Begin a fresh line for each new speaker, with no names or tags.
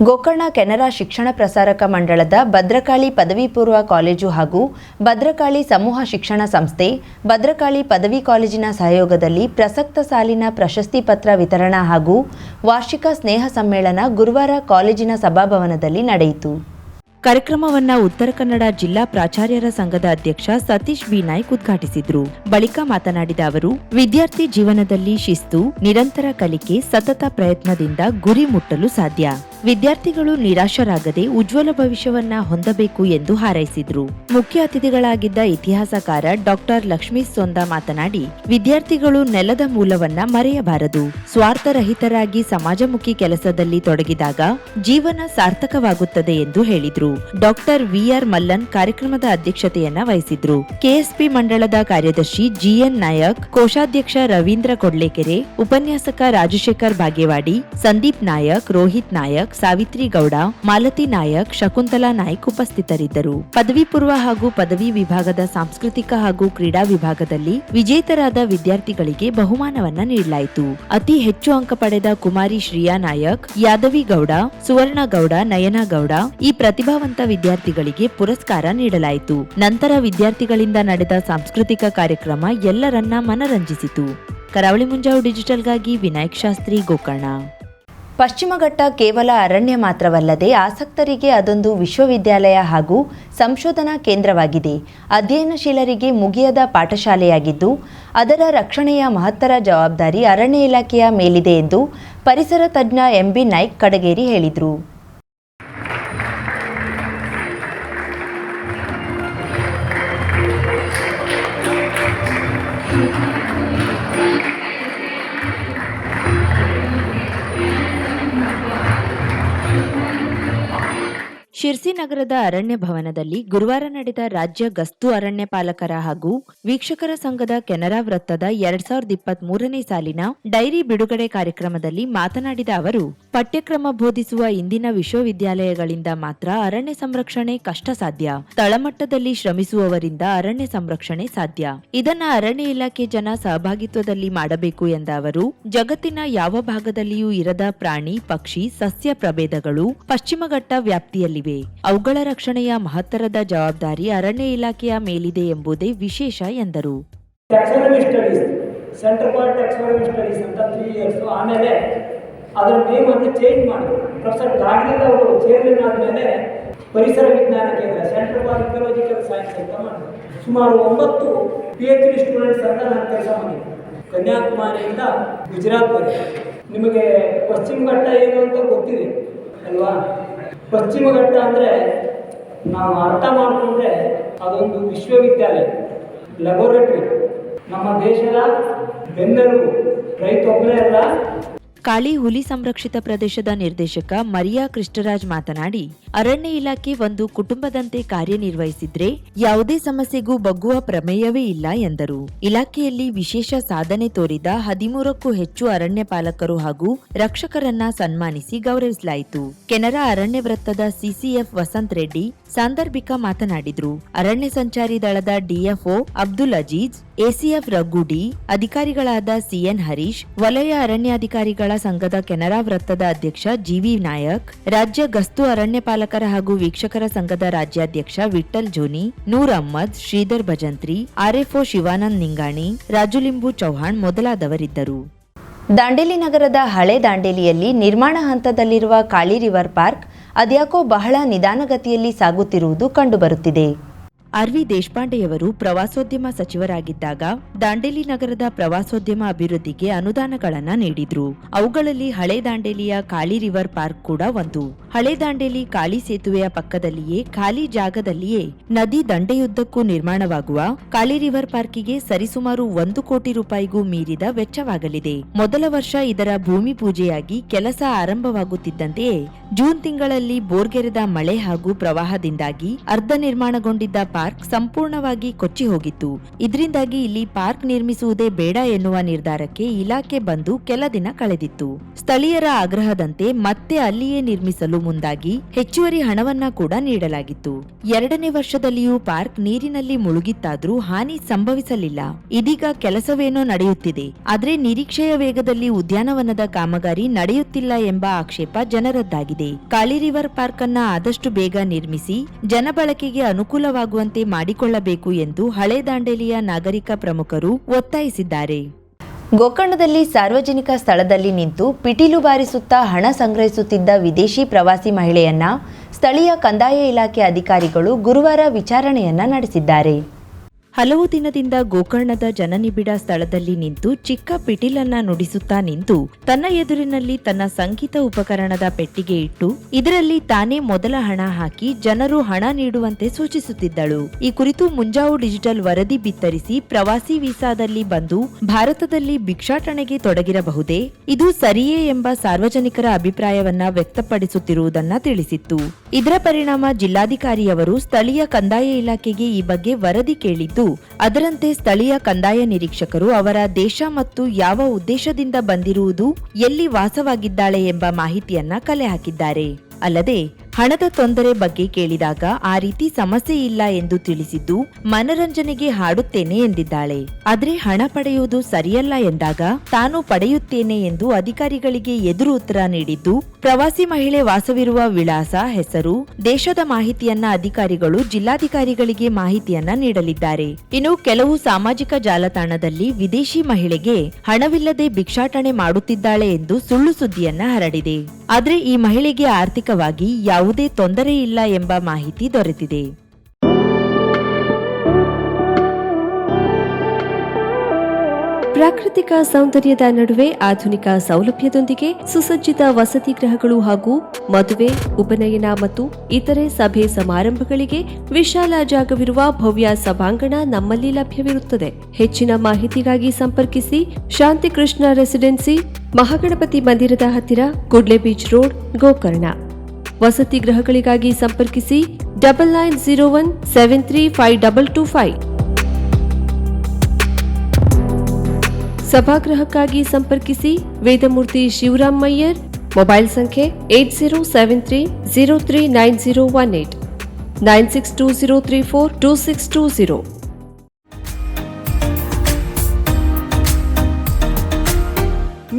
ಗೋಕರ್ಣ ಕೆನರಾ ಶಿಕ್ಷಣ ಪ್ರಸಾರಕ ಮಂಡಳದ ಭದ್ರಕಾಳಿ ಪದವಿ ಪೂರ್ವ ಕಾಲೇಜು ಹಾಗೂ ಭದ್ರಕಾಳಿ ಸಮೂಹ ಶಿಕ್ಷಣ ಸಂಸ್ಥೆ, ಭದ್ರಕಾಳಿ ಪದವಿ ಕಾಲೇಜಿನ ಸಹಯೋಗದಲ್ಲಿ ಪ್ರಸಕ್ತ ಸಾಲಿನ ಪ್ರಶಸ್ತಿ ಪತ್ರ ವಿತರಣಾ ಹಾಗೂ ವಾರ್ಷಿಕ ಸ್ನೇಹ ಸಮ್ಮೇಳನ ಗುರುವಾರ ಕಾಲೇಜಿನ ಸಭಾಭವನದಲ್ಲಿ ನಡೆಯಿತು. ಕಾರ್ಯಕ್ರಮವನ್ನ ಉತ್ತರ ಕನ್ನಡ ಜಿಲ್ಲಾ ಪ್ರಾಚಾರ್ಯರ ಸಂಘದ ಅಧ್ಯಕ್ಷ ಸತೀಶ್ ಬಿ ನಾಯ್ಕ್ ಉದ್ಘಾಟಿಸಿದ್ರು. ಬಳಿಕ ಮಾತನಾಡಿದ ಅವರು, ವಿದ್ಯಾರ್ಥಿ ಜೀವನದಲ್ಲಿ ಶಿಸ್ತು, ನಿರಂತರ ಕಲಿಕೆ, ಸತತ ಪ್ರಯತ್ನದಿಂದ ಗುರಿ ಮುಟ್ಟಲು ಸಾಧ್ಯ. ವಿದ್ಯಾರ್ಥಿಗಳು ನಿರಾಶರಾಗದೆ ಉಜ್ವಲ ಭವಿಷ್ಯವನ್ನ ಹೊಂದಬೇಕು ಎಂದು ಹಾರೈಸಿದ್ರು. ಮುಖ್ಯ ಅತಿಥಿಗಳಾಗಿದ್ದ ಇತಿಹಾಸಕಾರ ಡಾಕ್ಟರ್ ಲಕ್ಷ್ಮೀ ಸೊಂದ ಮಾತನಾಡಿ, ವಿದ್ಯಾರ್ಥಿಗಳು ನೆಲದ ಮೂಲವನ್ನ ಮರೆಯಬಾರದು. ಸ್ವಾರ್ಥರಹಿತರಾಗಿ ಸಮಾಜಮುಖಿ ಕೆಲಸದಲ್ಲಿ ತೊಡಗಿದಾಗ ಜೀವನ ಸಾರ್ಥಕವಾಗುತ್ತದೆ ಎಂದು ಹೇಳಿದ್ರು. ಡಾಕ್ಟರ್ ವಿಆರ್ ಮಲ್ಲನ್ ಕಾರ್ಯಕ್ರಮದ ಅಧ್ಯಕ್ಷತೆಯನ್ನ ವಹಿಸಿದ್ರು. ಕೆಎಸ್ಪಿ ಮಂಡಳದ ಕಾರ್ಯದರ್ಶಿ ಜಿಎನ್ ನಾಯಕ್, ಕೋಶಾಧ್ಯಕ್ಷ ರವೀಂದ್ರ ಕೊಡ್ಲೇಕೆರೆ, ಉಪನ್ಯಾಸಕ ರಾಜಶೇಖರ್ ಬಾಗೇವಾಡಿ, ಸಂದೀಪ್ ನಾಯಕ್, ರೋಹಿತ್ ನಾಯಕ್ ಸಾವಿತ್ರಿ ಗೌಡ ಮಾಲತಿ ನಾಯಕ್, ಶಕುಂತಲಾ ನಾಯ್ಕ್ ಉಪಸ್ಥಿತರಿದ್ದರು. ಪದವಿ ಪೂರ್ವ ಹಾಗೂ ಪದವಿ ವಿಭಾಗದ ಸಾಂಸ್ಕೃತಿಕ ಹಾಗೂ ಕ್ರೀಡಾ ವಿಭಾಗದಲ್ಲಿ ವಿಜೇತರಾದ ವಿದ್ಯಾರ್ಥಿಗಳಿಗೆ ಬಹುಮಾನವನ್ನ ನೀಡಲಾಯಿತು. ಅತಿ ಹೆಚ್ಚು ಅಂಕ ಪಡೆದ ಕುಮಾರಿ ಶ್ರೀಯಾ ನಾಯಕ್ ಯಾದವಿ ಗೌಡ ಸುವರ್ಣ ಗೌಡ ನಯನ ಗೌಡ ಈ ಪ್ರತಿಭಾವಂತ ವಿದ್ಯಾರ್ಥಿಗಳಿಗೆ ಪುರಸ್ಕಾರ ನೀಡಲಾಯಿತು. ನಂತರ ವಿದ್ಯಾರ್ಥಿಗಳಿಂದ ನಡೆದ ಸಾಂಸ್ಕೃತಿಕ ಕಾರ್ಯಕ್ರಮ ಎಲ್ಲರನ್ನ ಮನರಂಜಿಸಿತು. ಕರಾವಳಿ ಮುಂಜಾವು ಡಿಜಿಟಲ್ಗಾಗಿ ವಿನಾಯಕ್ ಶಾಸ್ತ್ರಿ ಗೋಕರ್ಣ. ಪಶ್ಚಿಮ ಘಟ್ಟ ಕೇವಲ ಅರಣ್ಯ ಮಾತ್ರವಲ್ಲದೆ ಆಸಕ್ತರಿಗೆ ಅದೊಂದು ವಿಶ್ವವಿದ್ಯಾಲಯ ಹಾಗೂ ಸಂಶೋಧನಾ ಕೇಂದ್ರವಾಗಿದೆ. ಅಧ್ಯಯನಶೀಲರಿಗೆ ಮುಗಿಯದ ಪಾಠಶಾಲೆಯಾಗಿದ್ದು, ಅದರ ರಕ್ಷಣೆಯ ಮಹತ್ತರ ಜವಾಬ್ದಾರಿ ಅರಣ್ಯ ಇಲಾಖೆಯ ಮೇಲಿದೆ ಎಂದು ಪರಿಸರ ತಜ್ಞ ಎಂಬಿ ನಾಯ್ಕ್ ಕಡಗೇರಿ ಹೇಳಿದರು. ಶಿರ್ಸಿ ನಗರದ ಅರಣ್ಯ ಭವನದಲ್ಲಿ ಗುರುವಾರ ನಡೆದ ರಾಜ್ಯ ಗಸ್ತು ಅರಣ್ಯ ಪಾಲಕರ ಹಾಗೂ ವೀಕ್ಷಕರ ಸಂಘದ ಕೆನರಾ ವೃತ್ತದ ಎರಡ್ ಸಾವಿರದ ಇಪ್ಪತ್ತ್ ಮೂರನೇ ಸಾಲಿನ ಡೈರಿ ಬಿಡುಗಡೆ ಕಾರ್ಯಕ್ರಮದಲ್ಲಿ ಮಾತನಾಡಿದ ಅವರು ಪಠ್ಯಕ್ರಮ ಬೋಧಿಸುವ ಇಂದಿನ ವಿಶ್ವವಿದ್ಯಾಲಯಗಳಿಂದ ಮಾತ್ರ ಅರಣ್ಯ ಸಂರಕ್ಷಣೆ ಕಷ್ಟ ಸಾಧ್ಯ ತಳಮಟ್ಟದಲ್ಲಿ ಶ್ರಮಿಸುವವರಿಂದ ಅರಣ್ಯ ಸಂರಕ್ಷಣೆ ಸಾಧ್ಯ. ಇದನ್ನ ಅರಣ್ಯ ಇಲಾಖೆ ಜನ ಸಹಭಾಗಿತ್ವದಲ್ಲಿ ಮಾಡಬೇಕು ಎಂದ ಅವರು, ಜಗತ್ತಿನ ಯಾವ ಭಾಗದಲ್ಲಿಯೂ ಇರದ ಪ್ರಾಣಿ, ಪಕ್ಷಿ, ಸಸ್ಯ ಪ್ರಭೇದಗಳು ಪಶ್ಚಿಮ ಘಟ್ಟ ವ್ಯಾಪ್ತಿಯಲ್ಲಿವೆ. ಅವುಗಳ ರಕ್ಷಣೆಯ ಮಹತ್ತರದ ಜವಾಬ್ದಾರಿ ಅರಣ್ಯ ಇಲಾಖೆಯ ಮೇಲಿದೆ ಎಂಬುದೇ ವಿಶೇಷ ಎಂದರು.
ಅದರ ನೇಮನ್ನು ಚೇಂಜ್ ಮಾಡಿದ್ರು. ಪ್ರೊಫೆಸರ್ ಗಾಡ್ಗಿಲ್ ಅವರು ಚೇರ್ಮನ್ ಆದಮೇಲೆ ಪರಿಸರ ವಿಜ್ಞಾನ ಕೇಂದ್ರ ಸೆಂಟರ್ ಫಾರ್ ಇಕಾಲಜಿಕಲ್ ಸೈನ್ಸ್ ಅಂತ ಮಾಡಿದ್ರು. ಸುಮಾರು ಒಂಬತ್ತು ಪಿ ಎಚ್ ಡಿ ಸ್ಟೂಡೆಂಟ್ಸ್ ಅಂತ ನಾನು ಕೆಲಸ ಮಾಡಿದ್ದೆ. ಕನ್ಯಾಕುಮಾರಿಯಿಂದ ಗುಜರಾತ್ವರೆಗೆ ನಿಮಗೆ ಪಶ್ಚಿಮ ಘಟ್ಟ ಏನು ಅಂತ ಗೊತ್ತಿದೆ, ಅಲ್ವಾ? ಪಶ್ಚಿಮ ಘಟ್ಟ ಅಂದರೆ ನಾವು ಅರ್ಥ ಮಾಡಿಕೊಂಡ್ರೆ ಅದೊಂದು ವಿಶ್ವವಿದ್ಯಾಲಯ ಲೆಬೋರೇಟ್ರಿ ನಮ್ಮ ದೇಶದ ಬೆನ್ನೆಲುಬು ರೈತೊಬ್ಬರೇ ಅಲ್ಲ
ಕಾಳಿ ಹುಲಿ ಸಂರಕ್ಷಿತ ಪ್ರದೇಶದ ನಿರ್ದೇಶಕ ಮರಿಯಾ ಕೃಷ್ಣರಾಜ್ ಮಾತನಾಡಿ, ಅರಣ್ಯ ಇಲಾಖೆ ಒಂದು ಕುಟುಂಬದಂತೆ ಕಾರ್ಯನಿರ್ವಹಿಸಿದ್ರೆ ಯಾವುದೇ ಸಮಸ್ಯೆಗೂ ಬಗ್ಗುವ ಪ್ರಮೇಯವೇ ಇಲ್ಲ ಎಂದರು. ಇಲಾಖೆಯಲ್ಲಿ ವಿಶೇಷ ಸಾಧನೆ ತೋರಿದ ಹದಿಮೂರಕ್ಕೂ ಹೆಚ್ಚು ಅರಣ್ಯ ಪಾಲಕರು ಹಾಗೂ ರಕ್ಷಕರನ್ನ ಸನ್ಮಾನಿಸಿ ಗೌರವಿಸಲಾಯಿತು. ಕೆನರಾ ಅರಣ್ಯ ವೃತ್ತದ ಸಿಸಿಎಫ್ ವಸಂತ್ ರೆಡ್ಡಿ ಸಾಂದರ್ಭಿಕ ಮಾತನಾಡಿದ್ರು. ಅರಣ್ಯ ಸಂಚಾರಿ ದಳದ ಡಿಎಫ್ಒ ಅಬ್ದುಲ್ ಅಜೀಜ್, ಎಸಿಎಫ್ ರಘುಡಿ ಅಧಿಕಾರಿಗಳಾದ ಸಿಎನ್ ಹರೀಶ್, ವಲಯ ಅರಣ್ಯಾಧಿಕಾರಿಗಳ ಸಂಘದ ಕೆನರಾ ವೃತ್ತದ ಅಧ್ಯಕ್ಷ ಜಿವಿ ನಾಯಕ್, ರಾಜ್ಯ ಗಸ್ತು ಅರಣ್ಯ ಪಾಲಕರ ಹಾಗೂ ವೀಕ್ಷಕರ ಸಂಘದ ರಾಜ್ಯಾಧ್ಯಕ್ಷ ವಿಠಲ್ ಜೋನಿ, ನೂರ್ ಅಹ್ಮದ್, ಶ್ರೀಧರ್ ಭಜಂತ್ರಿ ಆರ್ಎಫ್ಒ ಶಿವಾನಂದ್ ನಿಂಗಾಣಿ ರಾಜುಲಿಂಬು ಚೌಹಾಣ್ ಮೊದಲಾದವರಿದ್ದರು. ದಾಂಡೇಲಿ ನಗರದ ಹಳೆ ದಾಂಡೇಲಿಯಲ್ಲಿ ನಿರ್ಮಾಣ ಹಂತದಲ್ಲಿರುವ ಕಾಳಿ ರಿವರ್ ಪಾರ್ಕ್, ಅದ್ಯಾಕೋ ಬಹಳ ನಿಧಾನಗತಿಯಲ್ಲಿ ಸಾಗುತ್ತಿರುವುದು ಕಂಡುಬರುತ್ತಿದೆ. ಆರ್ವಿ ದೇಶಪಾಂಡೆಯವರು ಪ್ರವಾಸೋದ್ಯಮ ಸಚಿವರಾಗಿದ್ದಾಗ ದಾಂಡೇಲಿ ನಗರದ ಪ್ರವಾಸೋದ್ಯಮ ಅಭಿವೃದ್ಧಿಗೆ ಅನುದಾನಗಳನ್ನು ನೀಡಿದ್ರು. ಅವುಗಳಲ್ಲಿ ಹಳೆ ದಾಂಡೇಲಿಯ ಕಾಳಿ ರಿವರ್ ಪಾರ್ಕ್ ಕೂಡ ಒಂದು. ಹಳೆ ದಾಂಡೇಲಿ ಕಾಳಿ ಸೇತುವೆಯ ಪಕ್ಕದಲ್ಲಿಯೇ ಖಾಲಿ ಜಾಗದಲ್ಲಿಯೇ ನದಿ ದಂಡೆಯುದ್ದಕ್ಕೂ ನಿರ್ಮಾಣವಾಗುವ ಕಾಳಿ ರಿವರ್ ಪಾರ್ಕಿಗೆ ಸರಿಸುಮಾರು ಒಂದು ಕೋಟಿ ರೂಪಾಯಿಗೂ ಮೀರಿದ ವೆಚ್ಚವಾಗಲಿದೆ. ಮೊದಲ ವರ್ಷ ಇದರ ಭೂಮಿ ಪೂಜೆಯಾಗಿ ಕೆಲಸ ಆರಂಭವಾಗುತ್ತಿದ್ದಂತೆಯೇ ಜೂನ್ ತಿಂಗಳಲ್ಲಿ ಬೋರ್ಗೆರೆದ ಮಳೆ ಹಾಗೂ ಪ್ರವಾಹದಿಂದಾಗಿ ಅರ್ಧ ನಿರ್ಮಾಣಗೊಂಡಿದ್ದ ಪಾರ್ಕ್ ಸಂಪೂರ್ಣವಾಗಿ ಕೊಚ್ಚಿ ಹೋಗಿತ್ತು ಇದರಿಂದಾಗಿ ಇಲ್ಲಿ ಪಾರ್ಕ್ ನಿರ್ಮಿಸುವುದೇ ಬೇಡ ಎನ್ನುವ ನಿರ್ಧಾರಕ್ಕೆ ಇಲಾಖೆ ಬಂದು ಕೆಲ ದಿನ ಕಳೆದಿತ್ತು. ಸ್ಥಳೀಯರ ಆಗ್ರಹದಂತೆ ಮತ್ತೆ ಅಲ್ಲಿಯೇ ನಿರ್ಮಿಸಲು ಮುಂದಾಗಿ ಹೆಚ್ಚುವರಿ ಹಣವನ್ನ ಕೂಡ ನೀಡಲಾಗಿತ್ತು. ಎರಡನೇ ವರ್ಷದಲ್ಲಿಯೂ ಪಾರ್ಕ್ ನೀರಿನಲ್ಲಿ ಮುಳುಗಿತ್ತಾದ್ರೂ ಹಾನಿ ಸಂಭವಿಸಲಿಲ್ಲ. ಇದೀಗ ಕೆಲಸವೇನೋ ನಡೆಯುತ್ತಿದೆ. ಆದ್ರೆ ನಿರೀಕ್ಷೆಯ ವೇಗದಲ್ಲಿ ಉದ್ಯಾನವನದ ಕಾಮಗಾರಿ ನಡೆಯುತ್ತಿಲ್ಲ ಎಂಬ ಆಕ್ಷೇಪ ಜನರದ್ದಾಗಿದೆ. ಕಾಳಿ ರಿವರ್ ಪಾರ್ಕ್ ಅನ್ನ ಆದಷ್ಟು ಬೇಗ ನಿರ್ಮಿಸಿ ಜನಬಳಕೆಗೆ ಅನುಕೂಲವಾಗುವಂತೆ ಮಾಡಿಕೊಳ್ಳಬೇಕು ಎಂದು ಹಳೆ ದಾಂಡೇಲಿಯ ನಾಗರಿಕ ಪ್ರಮುಖರು ಒತ್ತಾಯಿಸಿದ್ದಾರೆ. ಗೋಕರ್ಣದಲ್ಲಿ ಸಾರ್ವಜನಿಕ ಸ್ಥಳದಲ್ಲಿ ನಿಂತು ಪಿಟೀಲು ಬಾರಿಸುತ್ತಾ ಹಣ ಸಂಗ್ರಹಿಸುತ್ತಿದ್ದ ವಿದೇಶಿ ಪ್ರವಾಸಿ ಮಹಿಳೆಯನ್ನ ಸ್ಥಳೀಯ ಕಂದಾಯ ಇಲಾಖೆ ಅಧಿಕಾರಿಗಳು ಗುರುವಾರ ವಿಚಾರಣೆಯನ್ನ ನಡೆಸಿದ್ದಾರೆ. ಹಲವು ದಿನದಿಂದ ಗೋಕರ್ಣದ ಜನನಿಬಿಡ ಸ್ಥಳದಲ್ಲಿ ನಿಂತು ಚಿಕ್ಕ ಪಿಟೀಲನ್ನ ನುಡಿಸುತ್ತಾ ನಿಂತು ತನ್ನ ಎದುರಿನಲ್ಲಿ ತನ್ನ ಸಂಗೀತ ಉಪಕರಣದ ಪೆಟ್ಟಿಗೆ ಇಟ್ಟು ಇದರಲ್ಲಿ ತಾನೇ ಮೊದಲ ಹಣ ಹಾಕಿ ಜನರು ಹಣ ನೀಡುವಂತೆ ಸೂಚಿಸುತ್ತಿದ್ದಳು. ಈ ಕುರಿತು ಮುಂಜಾವು ಡಿಜಿಟಲ್ ವರದಿ ಬಿತ್ತರಿಸಿ ಪ್ರವಾಸಿ ವೀಸಾದಲ್ಲಿ ಬಂದು ಭಾರತದಲ್ಲಿ ಭಿಕ್ಷಾಟನೆಗೆ ತೊಡಗಿರಬಹುದೇ, ಇದು ಸರಿಯೇ ಎಂಬ ಸಾರ್ವಜನಿಕರ ಅಭಿಪ್ರಾಯವನ್ನ ವ್ಯಕ್ತಪಡಿಸುತ್ತಿರುವುದನ್ನ ತಿಳಿಸಿತ್ತು. ಇದರ ಪರಿಣಾಮ ಜಿಲ್ಲಾಧಿಕಾರಿಯವರು ಸ್ಥಳೀಯ ಕಂದಾಯ ಇಲಾಖೆಗೆ ಈ ಬಗ್ಗೆ ವರದಿ ಕೇಳಿದ್ದು ಅದರಂತೆ ಸ್ಥಳೀಯ ಕಂದಾಯ ನಿರೀಕ್ಷಕರು ಅವರ ದೇಶ ಮತ್ತು ಯಾವ ಉದ್ದೇಶದಿಂದ ಬಂದಿರುವುದು ಎಲ್ಲಿ ವಾಸವಾಗಿದ್ದಾಳೆ ಎಂಬ ಮಾಹಿತಿಯನ್ನ ಕಲೆ ಹಾಕಿದ್ದಾರೆ. ಅಲ್ಲದೆ ಹಣದ ತೊಂದರೆ ಬಗ್ಗೆ ಕೇಳಿದಾಗ ಆ ರೀತಿ ಸಮಸ್ಯೆ ಇಲ್ಲ ಎಂದು ತಿಳಿಸಿದ್ದು ಮನರಂಜನೆಗೆ ಹಾಡುತ್ತೇನೆ ಎಂದಿದ್ದಾಳೆ. ಆದ್ರೆ ಹಣ ಪಡೆಯುವುದು ಸರಿಯಲ್ಲ ಎಂದಾಗ ತಾನು ಪಡೆಯುತ್ತೇನೆ ಎಂದು ಅಧಿಕಾರಿಗಳಿಗೆ ಎದುರು ಉತ್ತರ ನೀಡಿದ್ದು, ಪ್ರವಾಸಿ ಮಹಿಳೆ ವಾಸವಿರುವ ವಿಳಾಸ, ಹೆಸರು, ದೇಶದ ಮಾಹಿತಿಯನ್ನ ಅಧಿಕಾರಿಗಳು ಜಿಲ್ಲಾಧಿಕಾರಿಗಳಿಗೆ ಮಾಹಿತಿಯನ್ನ ನೀಡಲಿದ್ದಾರೆ. ಇನ್ನು ಕೆಲವು ಸಾಮಾಜಿಕ ಜಾಲತಾಣದಲ್ಲಿ ವಿದೇಶಿ ಮಹಿಳೆಗೆ ಹಣವಿಲ್ಲದೆ ಭಿಕ್ಷಾಟನೆ ಮಾಡುತ್ತಿದ್ದಾಳೆ ಎಂದು ಸುಳ್ಳು ಸುದ್ದಿಯನ್ನ ಹರಡಿದೆ. ಆದ್ರೆ ಈ ಮಹಿಳೆಗೆ ಆರ್ಥಿಕವಾಗಿ ಯಾವುದೇ ತೊಂದರೆ ಇಲ್ಲ ಎಂಬ ಮಾಹಿತಿ ದೊರೆತಿದೆ.
ಪ್ರಾಕೃತಿಕ ಸೌಂದರ್ಯದ ನಡುವೆ ಆಧುನಿಕ ಸೌಲಭ್ಯದೊಂದಿಗೆ ಸುಸಜ್ಜಿತ ವಸತಿ ಗೃಹಗಳು ಹಾಗೂ ಮದುವೆ, ಉಪನಯನ ಮತ್ತು ಇತರೆ ಸಭೆ ಸಮಾರಂಭಗಳಿಗೆ ವಿಶಾಲ ಜಾಗವಿರುವ ಭವ್ಯ ಸಭಾಂಗಣ ನಮ್ಮಲ್ಲಿ ಲಭ್ಯವಿರುತ್ತದೆ. ಹೆಚ್ಚಿನ ಮಾಹಿತಿಗಾಗಿ ಸಂಪರ್ಕಿಸಿ ಶಾಂತಿಕೃಷ್ಣ ರೆಸಿಡೆನ್ಸಿ, ಮಹಾಗಣಪತಿ ಮಂದಿರದ ಹತ್ತಿರ ಕುಡ್ಲೆ ಬೀಚ್ ರೋಡ್, ಗೋಕರ್ಣ. ವಸತಿ ಗೃಹಗಳಿಗಾಗಿ ಸಂಪರ್ಕಿಸಿ double nine zero one seven three five double two five. ಸಭಾಗೃಹಕ್ಕಾಗಿ ಸಂಪರ್ಕಿಸಿ ವೇದಮೂರ್ತಿ ಶಿವರಾಮ್ ಮಯ್ಯರ್ ಮೊಬೈಲ್ ಸಂಖ್ಯೆ eight zero seven three zero three nine zero one eight. Nine six two zero three four two six two zero.